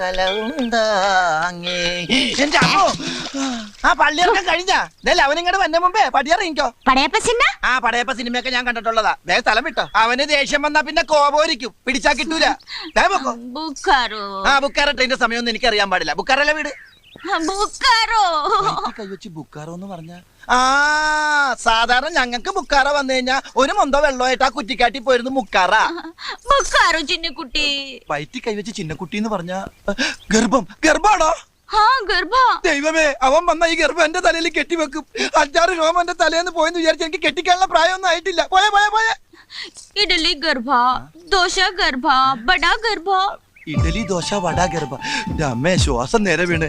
കലവുണ്ടാങ്ങി എന്റെ അമ്മോ ആ പള്ളിയൊക്കെ കഴിഞ്ഞാ ഇതല്ല അവനിങ്ങോട്ട് വന്ന മുമ്പേ പടിയറിയിക്കോ പടയപ്പ സിനിമ ആ പടയപ്പ സിനിമയൊക്കെ ഞാൻ കണ്ടിട്ടുള്ളതാ വേ സ്ഥലം വിട്ടോ അവന് ദേഷ്യം വന്നാ പിന്നെ കോപോരിക്കും പിടിച്ചാ കിട്ടൂല. ആ ബുക്കാറ ട്രെയിന്റെ സമയമൊന്നും എനിക്ക് അറിയാൻ പാടില്ല ബുക്കാറല്ല വീട് ബുക്കാറോ? കൈവച്ച് ബുക്കാറോ എന്ന് പറഞ്ഞ? ആ സാധാരണ ഞങ്ങൾക്ക് ബുക്കാറ വന്നു കഴിഞ്ഞാ ഒരു മൊന്തോ വെള്ളമായിട്ട് ആ കുറ്റിക്കാട്ടി പോയിരുന്നു മുക്കാറ. ബുക്കാറോ ചിന്നക്കുട്ടി? വയറ്റി കൈവച്ച് ചിന്നക്കുട്ടി എന്ന് പറഞ്ഞ ഗർഭം. ഗർഭാണോ? ദൈവമേ അവൻ വന്ന ഈ ഗർഭം എന്റെ തലയിൽ കെട്ടിവെക്കും അഞ്ചാറ് രോമം എന്റെ തലേന്ന് പോയെന്ന് വിചാരിച്ചു എനിക്ക് കെട്ടിക്കാനുള്ള പ്രായമൊന്നും ആയിട്ടില്ല. പോയെ പോയെ പോയെ. ഇഡലി ഗർഭ ദോശ ഗർഭ ബട ഗർഭ. ഇഡലി ദോശ വട ഗർഭ. ശ്വാസം നേരെ വീണ്.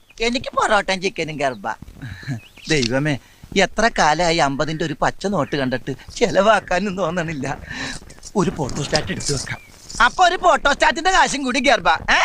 എനിക്ക് പൊറോട്ടയും ചിക്കനും ഗർഭ. ദൈവമേ എത്ര കാലമായി അമ്പതിന്റെ ഒരു പച്ച നോട്ട് കണ്ടിട്ട് ചെലവാക്കാനും തോന്നണില്ല. ഒരു ഫോട്ടോസ്റ്റാറ്റ് എടുത്തു വെക്കാം. അപ്പൊ ഒരു ഫോട്ടോസ്റ്റാറ്റിന്റെ കാശും കൂടി ഗർഭ ഏ?